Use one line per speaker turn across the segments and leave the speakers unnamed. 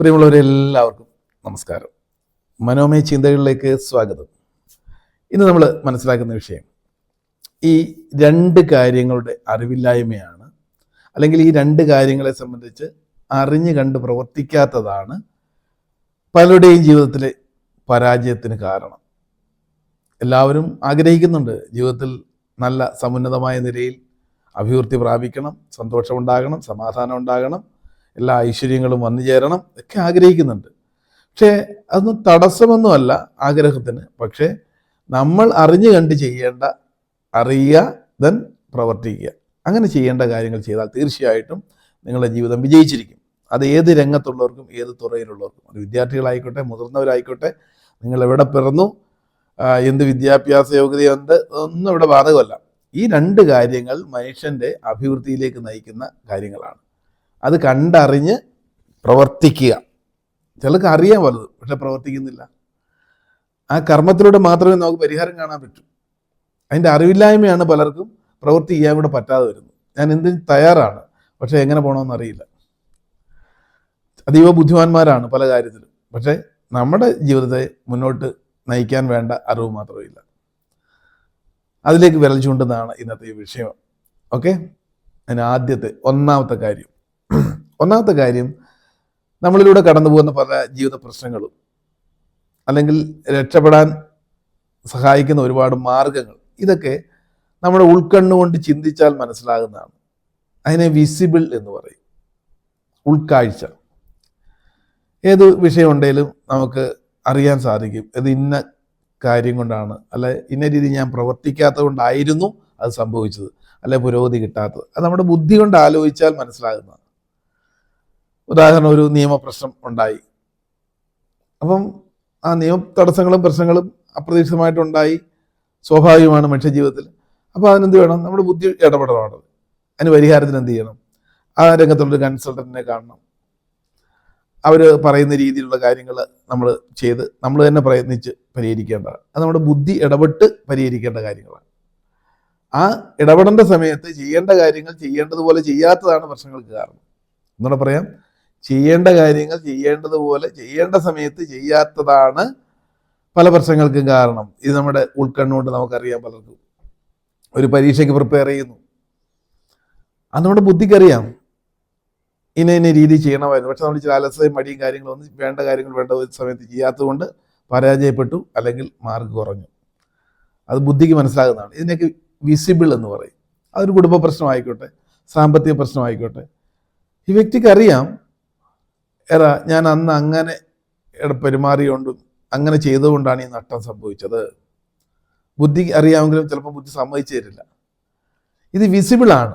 പ്രിയമുള്ളവരെല്ലാവർക്കും നമസ്കാരം. മനോമയ ചിന്തകളിലേക്ക് സ്വാഗതം. ഇന്ന് നമ്മൾ മനസ്സിലാക്കുന്ന വിഷയം ഈ രണ്ട് കാര്യങ്ങളുടെ അറിവില്ലായ്മയാണ് അല്ലെങ്കിൽ ഈ രണ്ട് കാര്യങ്ങളെ സംബന്ധിച്ച് അറിഞ്ഞു കണ്ട് പ്രവർത്തിക്കാത്തതാണ് പലരുടെയും ജീവിതത്തിലെ പരാജയത്തിന് കാരണം. എല്ലാവരും ആഗ്രഹിക്കുന്നുണ്ട് ജീവിതത്തിൽ നല്ല സമുന്നതമായ നിലയിൽ അഭിവൃദ്ധി പ്രാപിക്കണം സന്തോഷമുണ്ടാകണം സമാധാനം ഉണ്ടാകണം. എല്ലാ ഐശ്വര്യങ്ങളും വന്നു ചേരണം ഒക്കെ ആഗ്രഹിക്കുന്നുണ്ട്. പക്ഷേ അതൊന്നും തടസ്സമൊന്നുമല്ല ആഗ്രഹത്തിന്. പക്ഷേ നമ്മൾ അറിഞ്ഞു കണ്ട് ചെയ്യേണ്ട അറിയുക ദെൻ പ്രവർത്തിക്കുക. അങ്ങനെ ചെയ്യേണ്ട കാര്യങ്ങൾ ചെയ്താൽ തീർച്ചയായിട്ടും നിങ്ങളുടെ ജീവിതം വിജയിച്ചിരിക്കും. അത് ഏത് രംഗത്തുള്ളവർക്കും ഏത് തുറയിലുള്ളവർക്കും. അത് വിദ്യാർത്ഥികളായിക്കോട്ടെ മുതിർന്നവരായിക്കോട്ടെ നിങ്ങൾ എവിടെ പിറന്നു എന്ത് വിദ്യാഭ്യാസ യോഗ്യതയുണ്ട് ഒന്നും ഇവിടെ ബാധകമല്ല. ഈ രണ്ട് കാര്യങ്ങൾ മനുഷ്യന്റെ അഭിവൃദ്ധിയിലേക്ക് നയിക്കുന്ന കാര്യങ്ങളാണ്. അത് കണ്ടറിഞ്ഞ് പ്രവർത്തിക്കുക. ചിലർക്ക് അറിയാൻ വലുത് പക്ഷെ പ്രവർത്തിക്കുന്നില്ല. ആ കർമ്മത്തിലൂടെ മാത്രമേ നമുക്ക് പരിഹാരം കാണാൻ പറ്റൂ. അതിന്റെ അറിവില്ലായ്മയാണ് പലർക്കും പ്രവൃത്തി ചെയ്യാൻ കൂടെ പറ്റാതെ വരുന്നത്. ഞാൻ എന്തിനും തയ്യാറാണ് പക്ഷെ എങ്ങനെ പോകണമെന്ന് അറിയില്ല. അതീവ ബുദ്ധിമാന്മാരാണ് പല കാര്യത്തിലും. പക്ഷെ നമ്മുടെ ജീവിതത്തെ മുന്നോട്ട് നയിക്കാൻ വേണ്ട അറിവ് മാത്രമില്ല. അതിലേക്ക് വിരൽ ചൂണ്ടുന്നതാണ് ഇന്നത്തെ ഈ വിഷയം. ഓക്കെ? അതിന് ആദ്യത്തെ ഒന്നാമത്തെ കാര്യം. ഒന്നാമത്തെ കാര്യം നമ്മളിലൂടെ കടന്നു പോകുന്ന പല ജീവിത പ്രശ്നങ്ങളും അല്ലെങ്കിൽ രക്ഷപ്പെടാൻ സഹായിക്കുന്ന ഒരുപാട് മാർഗങ്ങൾ ഇതൊക്കെ നമ്മുടെ ഉൾക്കണ്ണുകൊണ്ട് ചിന്തിച്ചാൽ മനസ്സിലാകുന്നതാണ്. അതിനെ വിസിബിൾ എന്ന് പറയും. ഉൾക്കാഴ്ച. ഏത് വിഷയമുണ്ടെങ്കിലും നമുക്ക് അറിയാൻ സാധിക്കും. ഇത് ഇന്ന കാര്യം കൊണ്ടാണ് അല്ലെ ഇന്ന രീതി ഞാൻ പ്രവർത്തിക്കാത്തത് കൊണ്ടായിരുന്നു അത് സംഭവിച്ചത്. അല്ലെ പുരോഗതി കിട്ടാത്തത്. അത് നമ്മുടെ ബുദ്ധി കൊണ്ട് ആലോചിച്ചാൽ മനസ്സിലാകുന്നതാണ്. ഉദാഹരണം ഒരു നിയമപ്രശ്നം ഉണ്ടായി. അപ്പം ആ നിയമ തടസ്സങ്ങളും പ്രശ്നങ്ങളും അപ്രതീക്ഷിതമായിട്ടുണ്ടായി. സ്വാഭാവികമാണ് മനുഷ്യജീവിതത്തിൽ. അപ്പോൾ അതിനെന്ത് വേണം നമ്മുടെ ബുദ്ധി ഇടപെടലാണ് അതിന് പരിഹാരത്തിന് എന്ത് ചെയ്യണം? ആ രംഗത്തുള്ളൊരു കൺസൾട്ടന്റിനെ കാണണം. അവർ പറയുന്ന രീതിയിലുള്ള കാര്യങ്ങൾ നമ്മൾ ചെയ്ത് നമ്മൾ തന്നെ പ്രയത്നിച്ച് പരിഹരിക്കേണ്ടതാണ്. അത് നമ്മുടെ ബുദ്ധി ഇടപെട്ട് പരിഹരിക്കേണ്ട കാര്യങ്ങളാണ്. ആ ഇടപെടേണ്ട സമയത്ത് ചെയ്യേണ്ട കാര്യങ്ങൾ ചെയ്യേണ്ടതുപോലെ ചെയ്യാത്തതാണ് പ്രശ്നങ്ങൾക്ക് കാരണം. എന്നോട് പറയാം. ചെയ്യേണ്ട കാര്യങ്ങൾ ചെയ്യേണ്ടതുപോലെ ചെയ്യേണ്ട സമയത്ത് ചെയ്യാത്തതാണ് പല പ്രശ്നങ്ങൾക്കും കാരണം. ഇത് നമ്മുടെ ഉൾക്കണ്ണുകൊണ്ട് നമുക്കറിയാം പലർക്കും. ഒരു പരീക്ഷയ്ക്ക് പ്രിപ്പയർ ചെയ്യുന്നു. അത് നമ്മുടെ ബുദ്ധിക്കറിയാം. ഇന്ന ഇന്ന രീതി ചെയ്യണമായിരുന്നു. പക്ഷെ നമ്മൾ ചില അലസതയും മടിയും കാര്യങ്ങളൊന്നും വേണ്ട കാര്യങ്ങൾ വേണ്ട ഒരു സമയത്ത് ചെയ്യാത്തതുകൊണ്ട് പരാജയപ്പെട്ടു അല്ലെങ്കിൽ മാർക്ക് കുറഞ്ഞു. അത് ബുദ്ധിക്ക് മനസ്സിലാകുന്നതാണ്. ഇതിനൊക്കെ വിസിബിൾ എന്ന് പറയും. അതൊരു കുടുംബ പ്രശ്നമായിക്കോട്ടെ സാമ്പത്തിക പ്രശ്നമായിക്കോട്ടെ. ഈ വ്യക്തിക്ക് അറിയാം എടാ ഞാൻ അന്ന് അങ്ങനെ പെരുമാറിയോണ്ടും അങ്ങനെ ചെയ്തുകൊണ്ടാണ് ഈ നഷ്ടം സംഭവിച്ചത്. ബുദ്ധി അറിയാമെങ്കിലും ചിലപ്പോൾ ബുദ്ധി സമ്മതിച്ചു തരില്ല. ഇത് വിസിബിളാണ്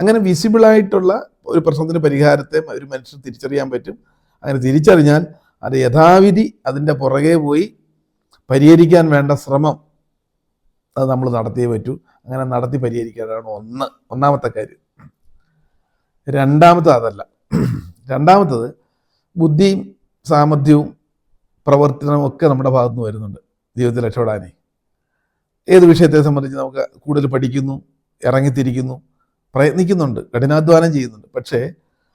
അങ്ങനെ വിസിബിളായിട്ടുള്ള ഒരു പ്രശ്നത്തിന് പരിഹാരത്തെ ഒരു മനുഷ്യൻ തിരിച്ചറിയാൻ പറ്റും. അങ്ങനെ തിരിച്ചറിഞ്ഞാൽ അത് യഥാവിധി അതിന്റെ പുറകെ പോയി പരിഹരിക്കാൻ വേണ്ട ശ്രമം അത് നമ്മൾ നടത്തിയേ പറ്റൂ. അങ്ങനെ നടത്തി പരിഹരിക്കാനാണ് ഒന്ന് ഒന്നാമത്തെ കാര്യം. രണ്ടാമത്തെ അതല്ല. രണ്ടാമത്തത് ബുദ്ധിയും സാമർഥ്യവും പ്രവർത്തനവും ഒക്കെ നമ്മുടെ ഭാഗത്തു നിന്ന് വരുന്നുണ്ട് ജീവിതത്തിൽ രക്ഷപ്പെടാനേ. ഏത് വിഷയത്തെ സംബന്ധിച്ച് നമുക്ക് കൂടുതൽ പഠിക്കുന്നു ഇറങ്ങിത്തിരിക്കുന്നു പ്രയത്നിക്കുന്നുണ്ട് കഠിനാധ്വാനം ചെയ്യുന്നുണ്ട് പക്ഷേ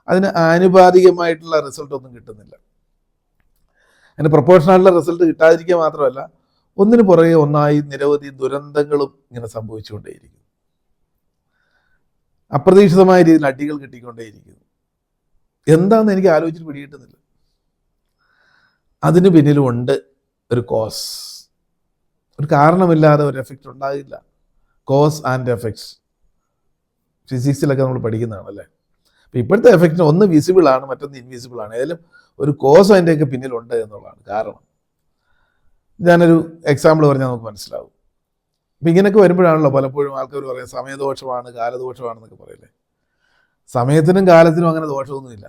അതിന് ആനുപാതികമായിട്ടുള്ള റിസൾട്ട് ഒന്നും കിട്ടുന്നില്ല. അതിന് പ്രൊപ്പോഷണായിട്ടുള്ള റിസൾട്ട് കിട്ടാതിരിക്കുക മാത്രമല്ല ഒന്നിനു പുറകെ ഒന്നായി നിരവധി ദുരന്തങ്ങളും ഇങ്ങനെ സംഭവിച്ചുകൊണ്ടേയിരിക്കുന്നു. അപ്രതീക്ഷിതമായ രീതിയിൽ അടികൾ കിട്ടിക്കൊണ്ടേയിരിക്കുന്നു. എന്താണെന്ന് എനിക്ക് ആലോചിച്ചിട്ട് പിടികിട്ടുന്നില്ല. അതിന് പിന്നിലുമുണ്ട് ഒരു കോസ് ഒരു കാരണമില്ലാതെ ഒരു എഫക്റ്റ് ഉണ്ടാകില്ല. കോസ് ആൻഡ് എഫക്ട്സ് ഫിസിക്സിലൊക്കെ നമ്മൾ പഠിക്കുന്നതാണ് അല്ലേ അപ്പം ഇപ്പോഴത്തെ എഫക്റ്റിന് ഒന്ന് വിസിബിൾ ആണ് മറ്റൊന്ന് ഇൻവിസിബിൾ ആണ്. ഏതായാലും ഒരു കോസ് അതിന്റെയൊക്കെ പിന്നിലുണ്ട് എന്നുള്ളതാണ് കാരണം. ഞാനൊരു എക്സാമ്പിൾ പറഞ്ഞാൽ നമുക്ക് മനസ്സിലാവും. അപ്പം ഇങ്ങനെയൊക്കെ വരുമ്പോഴാണല്ലോ പലപ്പോഴും ആൾക്കാർ പറയാം സമയദോഷമാണ് കാലദോഷമാണെന്നൊക്കെ പറയില്ലേ? സമയത്തിനും കാലത്തിനും അങ്ങനെ ദോഷമൊന്നുമില്ല.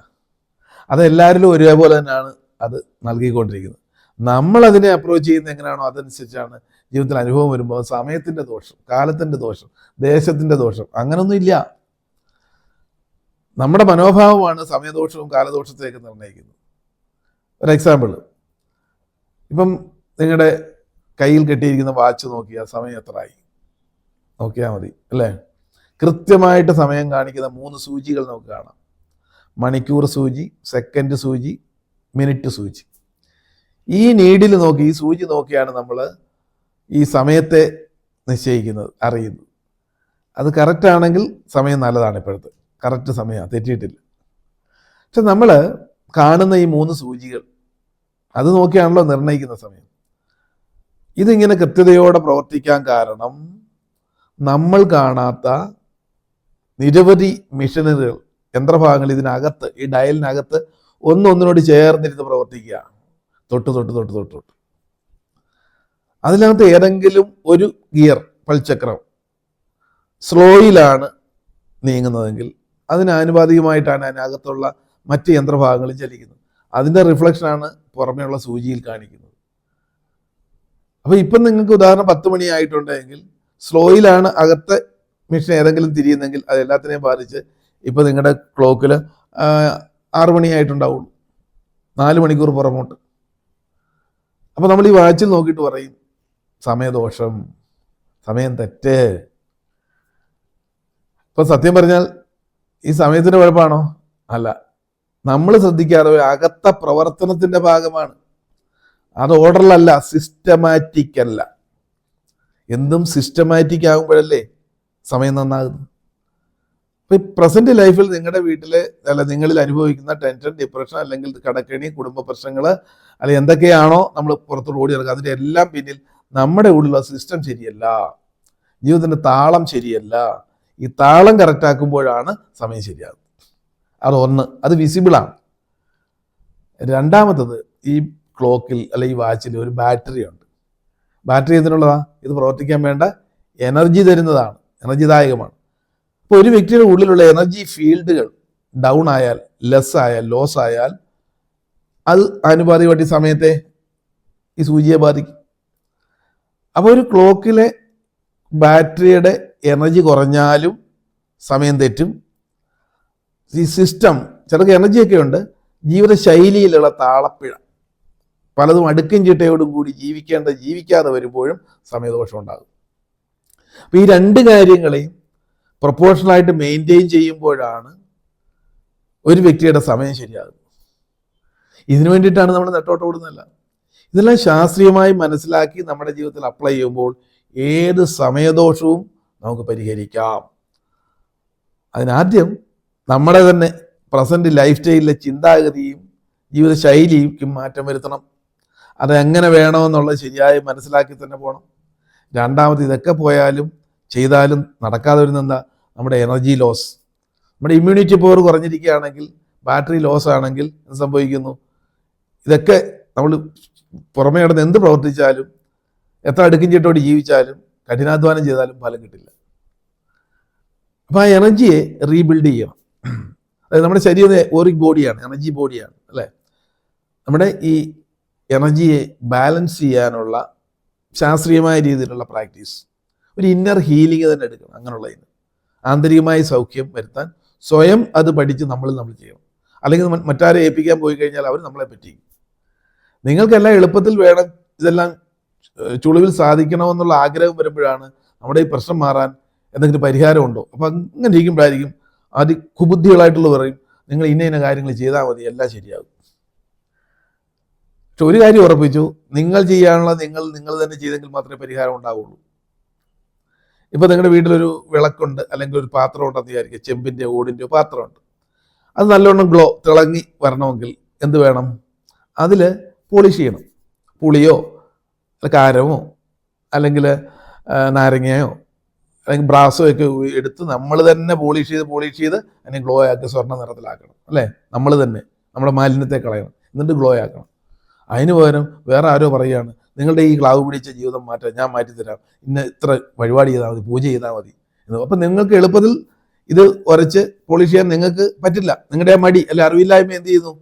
അത് എല്ലാവരിലും ഒരേപോലെ തന്നെയാണ് അത് നൽകിക്കൊണ്ടിരിക്കുന്നത്. നമ്മൾ അതിനെ അപ്രോച്ച് ചെയ്യുന്ന എങ്ങനെയാണോ അതനുസരിച്ചാണ് ജീവിതത്തിൽ അനുഭവം വരുമ്പോൾ സമയത്തിന്റെ ദോഷം കാലത്തിന്റെ ദോഷം ദേശത്തിന്റെ ദോഷം അങ്ങനൊന്നും ഇല്ല. നമ്മുടെ മനോഭാവമാണ് സമയദോഷവും കാലദോഷത്തെയൊക്കെ നിർണയിക്കുന്നത്. ഒരു എക്സാമ്പിൾ ഇപ്പം നിങ്ങളുടെ കയ്യിൽ കെട്ടിയിരിക്കുന്ന വാച്ച് നോക്കിയാൽ സമയം എത്രയായി നോക്കിയാൽ മതി അല്ലേ? കൃത്യമായിട്ട് സമയം കാണിക്കുന്ന മൂന്ന് സൂചികൾ നമുക്ക് കാണാം. മണിക്കൂർ സൂചി സെക്കൻഡ് സൂചി മിനിറ്റ് സൂചി. ഈ നീഡിൽ നോക്കി ഈ സൂചി നോക്കിയാണ് നമ്മൾ ഈ സമയത്തെ നിശ്ചയിക്കുന്നത് അറിയുന്നത്. അത് കറക്റ്റ് ആണെങ്കിൽ സമയം നല്ലതാണ് ഇപ്പോഴത്തെ. കറക്റ്റ് സമയമാണ് തെറ്റിയിട്ടില്ല. പക്ഷെ നമ്മൾ കാണുന്ന ഈ മൂന്ന് സൂചികൾ അത് നോക്കിയാണല്ലോ നിർണയിക്കുന്ന സമയം. ഇതിങ്ങനെ കൃത്യതയോടെ പ്രവർത്തിക്കാൻ കാരണം നമ്മൾ കാണാത്ത നിരവധി മിഷനറികൾ യന്ത്രഭാഗങ്ങൾ ഇതിനകത്ത് ഈ ഡയലിനകത്ത് ഒന്നൊന്നിനോട് ചേർന്നിരുന്ന് പ്രവർത്തിക്കുക. തൊട്ട് തൊട്ട് തൊട്ട് തൊട്ട് തൊട്ട്. അതിനകത്ത് ഏതെങ്കിലും ഒരു ഗിയർ പൽചക്രം സ്ലോയിലാണ് നീങ്ങുന്നതെങ്കിൽ അതിന് ആനുപാതികമായിട്ടാണ് അതിനകത്തുള്ള മറ്റ് യന്ത്രഭാഗങ്ങളും ചലിക്കുന്നത്. അതിന്റെ റിഫ്ലക്ഷനാണ് പുറമേയുള്ള സൂചിയിൽ കാണിക്കുന്നത്. അപ്പോൾ ഇപ്പം നിങ്ങൾക്ക് ഉദാഹരണം പത്ത് മണിയായിട്ടുണ്ടെങ്കിൽ സ്ലോയിലാണ് അകത്തെ മെഷീൻ ഏതെങ്കിലും തിരിയുന്നെങ്കിൽ അത് എല്ലാത്തിനെയും ബാധിച്ച് ഇപ്പം നിങ്ങളുടെ ക്ലോക്കിൽ ആറു മണിയായിട്ടുണ്ടാവുള്ളൂ നാല് മണിക്കൂർ പുറമോട്ട്. അപ്പോൾ നമ്മൾ ഈ വാച്ചിൽ നോക്കിയിട്ട് പറയും സമയദോഷം സമയം തെറ്റ്. ഇപ്പം സത്യം പറഞ്ഞാൽ ഈ സമയത്തിന്റെ കുഴപ്പമാണോ അല്ല. നമ്മൾ ശ്രദ്ധിക്കാതെ അകത്ത പ്രവർത്തനത്തിന്റെ ഭാഗമാണ്. അത് ഓർഡറിലല്ല സിസ്റ്റമാറ്റിക് അല്ല. എന്തും സിസ്റ്റമാറ്റിക് ആകുമ്പോഴല്ലേ സമയം നന്നാകുന്നു. അപ്പം ഈ പ്രസന്റ് ലൈഫിൽ നിങ്ങളുടെ വീട്ടിൽ അല്ല നിങ്ങളിൽ അനുഭവിക്കുന്ന ടെൻഷൻ ഡിപ്രഷൻ അല്ലെങ്കിൽ കടക്കണി കുടുംബ പ്രശ്നങ്ങൾ അല്ലെങ്കിൽ എന്തൊക്കെയാണോ നമ്മൾ പുറത്തോട്ട് ഓടി ഇറക്കുക അതിന്റെ എല്ലാം പിന്നിൽ നമ്മുടെ ഉള്ളിലുള്ള സിസ്റ്റം ശരിയല്ല. ജീവിതത്തിന്റെ താളം ശരിയല്ല. ഈ താളം കറക്റ്റ് ആക്കുമ്പോഴാണ് സമയം ശരിയാകുന്നത്. അത് ഒന്ന് അത് വിസിബിളാണ് രണ്ടാമത്തത് ഈ ക്ലോക്കിൽ അല്ലെ ഈ വാച്ചിൽ ഒരു ബാറ്ററി ഉണ്ട്. ബാറ്ററി എന്തിനുള്ളതാണ് ഇത് പ്രവർത്തിക്കാൻ വേണ്ട എനർജി തരുന്നതാണ്. എനർജിദായകമാണ്. അപ്പോൾ ഒരു വ്യക്തിയുടെ ഉള്ളിലുള്ള എനർജി ഫീൽഡുകൾ ഡൗൺ ആയാൽ ലെസ് ആയാൽ ലോസ് ആയാൽ അത് ആനുപാതികമായിട്ട് ഈ സമയത്തെ ഈ സൂചിയെ ബാധിക്കും. അപ്പോൾ ഒരു ക്ലോക്കിലെ ബാറ്ററിയുടെ എനർജി കുറഞ്ഞാലും സമയം തെറ്റും. ഈ സിസ്റ്റം ചിലർക്ക് എനർജിയൊക്കെ ഉണ്ട് ജീവിതശൈലിയിലുള്ള താളപ്പിഴ. പലതും അടുക്കും ചിട്ടയോടും കൂടി ജീവിക്കേണ്ട ജീവിക്കാതെ വരുമ്പോഴും സമയദോഷം ഉണ്ടാകും. അപ്പം ഈ രണ്ട് കാര്യങ്ങളെയും പ്രൊപ്പോർഷണലായിട്ട് മെയിന്റെയിൻ ചെയ്യുമ്പോഴാണ് ഒരു വ്യക്തിയുടെ സമയം ശരിയാകുന്നത്. ഇതിനു വേണ്ടിയിട്ടാണ് നമ്മൾ നെട്ടോട്ട് ഓടുന്നതല്ല. ഇതെല്ലാം ശാസ്ത്രീയമായി മനസ്സിലാക്കി നമ്മുടെ ജീവിതത്തിൽ അപ്ലൈ ചെയ്യുമ്പോൾ ഏത് സമയദോഷവും നമുക്ക് പരിഹരിക്കാം. അതിനാദ്യം നമ്മുടെ തന്നെ പ്രസന്റ് ലൈഫ് സ്റ്റൈലിലെ ചിന്താഗതിയും ജീവിതശൈലിയും മാറ്റം വരുത്തണം. അത് എങ്ങനെ വേണമെന്നുള്ളത് ശരിയായി മനസ്സിലാക്കി തന്നെ പോകണം. രണ്ടാമത് ഇതൊക്കെ പോയാലും ചെയ്താലും നടക്കാതെ വരുന്ന എന്താ? നമ്മുടെ എനർജി ലോസ് നമ്മുടെ ഇമ്മ്യൂണിറ്റി പവർ കുറഞ്ഞിരിക്കുകയാണെങ്കിൽ ബാറ്ററി ലോസ് ആണെങ്കിൽ എന്ത് സംഭവിക്കുന്നു? ഇതൊക്കെ നമ്മൾ പുറമേ കിടന്ന് എന്ത് പ്രവർത്തിച്ചാലും എത്ര അടുക്കും ജീവിച്ചാലും കഠിനാധ്വാനം ചെയ്താലും ഫലം കിട്ടില്ല. അപ്പോൾ ആ എനർജിയെ റീബിൽഡ് ചെയ്യണം. അതായത് നമ്മുടെ ശരീരം ഓറിക് ബോഡിയാണ് എനർജി ബോഡിയാണ് അല്ലേ? നമ്മുടെ ഈ എനർജിയെ ബാലൻസ് ചെയ്യാനുള്ള ശാസ്ത്രീയമായ രീതിയിലുള്ള പ്രാക്ടീസ്. ഒരു ഇന്നർ ഹീലിംഗ് തന്നെ എടുക്കണം അങ്ങനെയുള്ളതിന്. ആന്തരികമായ സൗഖ്യം വരുത്താൻ സ്വയം അത് പഠിച്ച് നമ്മൾ നമ്മൾ ചെയ്യണം. അല്ലെങ്കിൽ മറ്റാരെ ഏൽപ്പിക്കാൻ പോയി കഴിഞ്ഞാൽ അവർ നമ്മളെ പറ്റിക്കും. നിങ്ങൾക്കെല്ലാം എളുപ്പത്തിൽ വേണം ഇതെല്ലാം ചുളിവിൽ സാധിക്കണമെന്നുള്ള ആഗ്രഹം വരുമ്പോഴാണ് നമ്മുടെ ഈ പ്രശ്നം മാറാൻ എന്തെങ്കിലും പരിഹാരമുണ്ടോ അപ്പം അങ്ങനെ ഇരിക്കുമ്പോഴായിരിക്കും അതി കുബുദ്ധികളായിട്ടുള്ള പറയും നിങ്ങൾ ഇന്ന ഇന്ന കാര്യങ്ങൾ ചെയ്താൽ മതി എല്ലാം ശരിയാകും. പക്ഷെ ഒരു കാര്യം ഉറപ്പിച്ചു നിങ്ങൾ ചെയ്യാനുള്ള നിങ്ങൾ നിങ്ങൾ തന്നെ ചെയ്തെങ്കിൽ മാത്രമേ പരിഹാരം ഉണ്ടാവുള്ളൂ. ഇപ്പൊ നിങ്ങളുടെ വീട്ടിലൊരു വിളക്കുണ്ട് അല്ലെങ്കിൽ ഒരു പാത്രം ഉണ്ടെന്ന് വിചാരിക്കുക ചെമ്പിന്റെ ഓടിന്റെ പാത്രമുണ്ട്. അത് നല്ലോണം ഗ്ലോ തിളങ്ങി വരണമെങ്കിൽ എന്ത് വേണം? അതിൽ പോളിഷ് ചെയ്യണം. പുളിയോ കാരമോ അല്ലെങ്കിൽ നാരങ്ങയോ അല്ലെങ്കിൽ ബ്രാസോ ഒക്കെ എടുത്ത് നമ്മൾ തന്നെ പോളിഷ് ചെയ്ത് പോളിഷ് ചെയ്ത് അതിനെ ഗ്ലോ ആക്കി സ്വർണ നിറത്തിലാക്കണം അല്ലേ? നമ്മൾ തന്നെ നമ്മുടെ മാലിന്യത്തെ കളയണം എന്നിട്ട് ഗ്ലോ ആക്കണം. അതിന് പകരം വേറെ ആരോ പറയുകയാണ് നിങ്ങളുടെ ഈ ക്ലാവ് പിടിച്ച ജീവിതം മാറ്റാൻ ഞാൻ മാറ്റിത്തരാം ഇന്ന് ഇത്ര വഴിപാട് ചെയ്താൽ മതി പൂജ ചെയ്താൽ മതി. എന്ന് അപ്പം നിങ്ങൾക്ക് എളുപ്പത്തിൽ ഇത് ഉരച്ച് പോളിഷ് ചെയ്യാൻ നിങ്ങൾക്ക് പറ്റില്ല. നിങ്ങളുടെ മടി അല്ലെ അറിവില്ലായ്മ എന്ത് ചെയ്യുന്നു?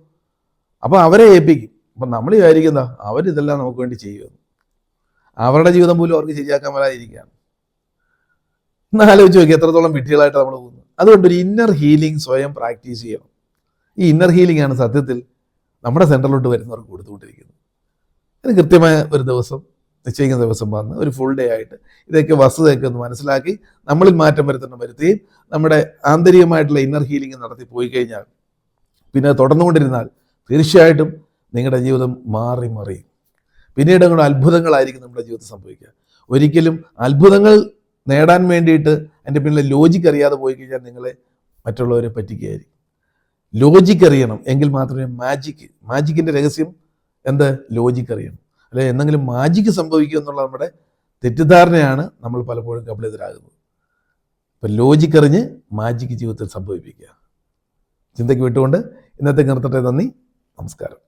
അപ്പം അവരെ ഏൽപ്പിക്കും. അപ്പം നമ്മൾ വിചാരിക്കുന്ന അവരിതെല്ലാം നമുക്ക് വേണ്ടി ചെയ്യുമെന്ന്. അവരുടെ ജീവിതം പോലും അവർക്ക് ശരിയാക്കാൻ വരാതിരിക്കുകയാണ്. ഒന്ന് ആലോചിച്ച് നോക്കി എത്രത്തോളം വിട്ടികളായിട്ട് നമ്മൾ പോകുന്നു അതുകൊണ്ട് ഒരു ഇന്നർ ഹീലിംഗ് സ്വയം പ്രാക്ടീസ് ചെയ്യണം. ഈ ഇന്നർ ഹീലിംഗ് ആണ് സത്യത്തിൽ നമ്മുടെ സെന്ററിലോട്ട് വരുന്നവർക്ക് കൊടുത്തുകൊണ്ടിരിക്കുന്നത് അതിന് കൃത്യമായ ഒരു ദിവസം നിശ്ചയിക്കുന്ന ദിവസം വന്ന് ഒരു ഫുൾ ഡേ ആയിട്ട് ഇതൊക്കെ വസ്തുതയൊക്കെ ഒന്ന് മനസ്സിലാക്കി നമ്മളിൽ മാറ്റം വരുത്തണം വരുത്തുകയും നമ്മുടെ ആന്തരികമായിട്ടുള്ള ഇന്നർ ഹീലിംഗ് നടത്തി പോയി കഴിഞ്ഞാൽ പിന്നെ തുടർന്നുകൊണ്ടിരുന്നാൽ തീർച്ചയായിട്ടും നിങ്ങളുടെ ജീവിതം മാറി മറിയും. പിന്നീട് അങ്ങോട്ട് അത്ഭുതങ്ങളായിരിക്കും നമ്മുടെ ജീവിതത്തിൽ സംഭവിക്കുക. ഒരിക്കലും അത്ഭുതങ്ങൾ നേടാൻ വേണ്ടിയിട്ട് അതിന്റെ പിന്നിലെ ലോജിക്ക് അറിയാതെ പോയി കഴിഞ്ഞാൽ നിങ്ങളെ മറ്റുള്ളവരെ പറ്റിക്കുകയായിരിക്കും. ലോജിക്ക് അറിയണം. എങ്കിൽ മാത്രമേ മാജിക്ക് മാജിക്കിന്റെ രഹസ്യം എന്ത്? ലോജിക്ക് അറിയണം. അല്ലെ എന്തെങ്കിലും മാജിക്ക് സംഭവിക്കും എന്നുള്ള നമ്മുടെ തെറ്റിദ്ധാരണയാണ് നമ്മൾ പലപ്പോഴും കബളിതരാകുന്നത് അപ്പം ലോജിക്ക് അറിഞ്ഞ് മാജിക്ക് ജീവിതത്തിൽ സംഭവിപ്പിക്കുക. ചിന്തയ്ക്ക് വിട്ടുകൊണ്ട് ഇന്നത്തെ നിർത്തട്ടെ നന്ദി. നമസ്കാരം.